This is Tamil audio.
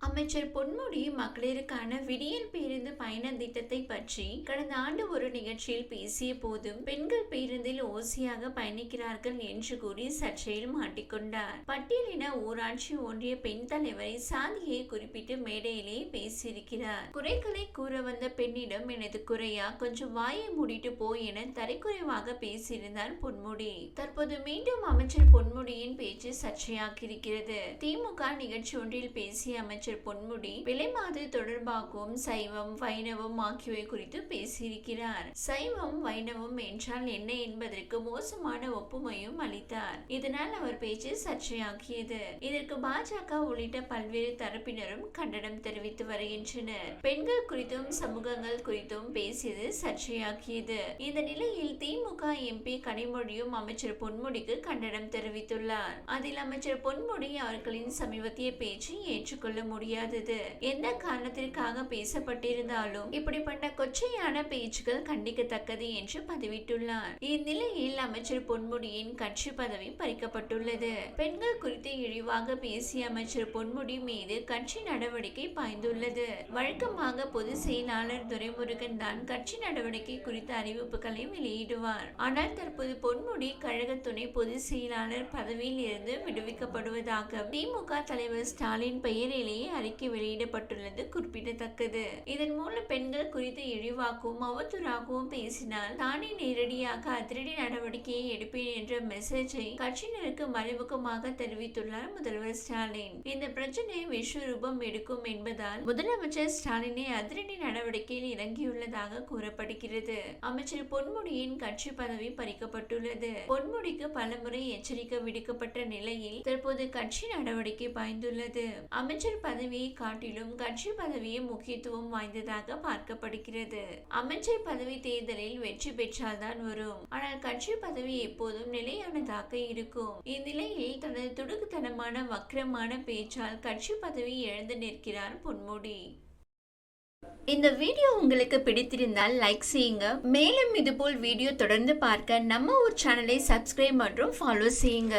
அமைச்சர் பொன்முடி மகளிருக்கான விடியல் பேருந்து பயண திட்டத்தை பற்றி கடந்த ஆண்டு ஒரு நிகழ்ச்சியில் பேசிய போதும் பெண்கள் பேருந்தில் ஓசியாக பயணிக்கிறார்கள் என்று கூறி சர்ச்சையில் மாட்டிக்கொண்டார். பட்டியலின ஊராட்சி ஒன்றிய பெண் தலைவரை சாதியை குறிப்பிட்டு மேடையிலே பேசியிருக்கிறார். குறைகளை கூற வந்த பெண்ணிடம் எனது குறையா? கொஞ்சம் வாயை மூடிட்டு போய் என தரைக்குறைவாக பேசியிருந்தார் பொன்முடி. தற்போது மீண்டும் அமைச்சர் பொன்முடியின் பேச்சு சர்ச்சையாக்கியிருக்கிறது திமுக நிகழ்ச்சி ஒன்றில் பேசிய அமைச்சர் பொன்முடி விலைமாது தொடர்பாகவும் சைவம் வைணவம் ஆகியவை குறித்து பேசியிருக்கிறார். சைவம் வைணவம் என்றால் என்ன என்பதற்கு மோசமான ஒப்புமையும் அளித்தார். இதனால் அவர் பேச்சு சர்ச்சையாகியது. இதற்கு பாஜக உள்ளிட்ட பல்வேறு தரப்பினரும் கண்டனம் தெரிவித்து வருகின்றனர். பெண்கள் குறித்தும் சமூகங்கள் குறித்தும் பேசியது சர்ச்சையாக்கியது இந்த நிலையில் திமுக எம்பி கனிமொழியும் அமைச்சர் பொன்முடிக்கு கண்டனம் தெரிவித்துள்ளார். அதில் அமைச்சர் பொன்முடி அவர்களின் சமீபத்திய பேச்சு ஏற்றுக்கொள்ள முடியாதது. எந்த காரணத்திற்காக பேசப்பட்டிருந்தாலும் இப்படிப்பட்ட கொச்சையான பேச்சுகள் கண்டிக்கத்தக்கது என்று பதிவிட்டுள்ளார். இந்நிலையில் அமைச்சர் பொன்முடியின் கட்சி பதவி பறிக்கப்பட்டுள்ளது. பெண்கள் குறித்து இழிவாக பேசிய அமைச்சர் பொன்முடி மீது கட்சி நடவடிக்கை பாய்ந்துள்ளது. வழக்கமாக பொதுச் செயலாளர் துரைமுருகன் தான் கட்சி நடவடிக்கை குறித்த அறிவிப்புகளை வெளியிடுவார். ஆனால் தற்போது பொன்முடி கழக துணை பொதுச் செயலாளர் பதவியில் இருந்து விடுவிக்கப்படுவதாக திமுக தலைவர் ஸ்டாலின் பெயரிலேயே அறிக்கை வெளியிடப்பட்டுள்ளது குறிப்பிடத்தக்கது. இதன் மூலம் பெண்கள் குறித்து இழிவாகவும் அவதூறாகவும் பேசினால் தானே நேரடியாக அதிரடி நடவடிக்கையை எடுப்பேன் என்ற மெசேஜை கட்சியினருக்கு மறைமுகமாக தெரிவித்துள்ளார் முதல்வர் ஸ்டாலின். இந்த பிரச்சனை விஸ்வரூபம் எடுக்கும் என்பதால் முதலமைச்சர் ஸ்டாலினை அதிரடி நடவடிக்கையில் இறங்கியுள்ளதாக கூறப்படுகிறது. அமைச்சர் பொன்முடியின் கட்சி பதவி பறிக்கப்பட்டுள்ளது. பொன்முடிக்கு பலமுறை எச்சரிக்கை விடுக்கப்பட்ட நிலையில் தற்போது கட்சி நடவடிக்கை பாய்ந்துள்ளது. அமைச்சர் பதவியை காட்டிலும் கட்சி பதவியே முக்கியத்துவம் வாய்ந்ததாக பார்க்கப்படுகிறது. அமைச்சர் பதவி தேர்தலில் வெற்றி பெற்றால்தான் வரும். ஆனால் கட்சி பதவி எப்போதும் நிலையானதாக இருக்கும். இந்நிலையில் தனது துடுக்குத்தனமான வக்கிரமான பேச்சால் கட்சி பதவி இழந்து நிற்கிறார் பொன்முடி. இந்த வீடியோ உங்களுக்கு பிடித்திருந்தால் லைக் செய்யுங்க. மேலும் இதுபோல் வீடியோ தொடர்ந்து பார்க்க நம்ம ஒரு சேனலை சப்ஸ்கிரைப் மற்றும் ஃபாலோ செய்யுங்க.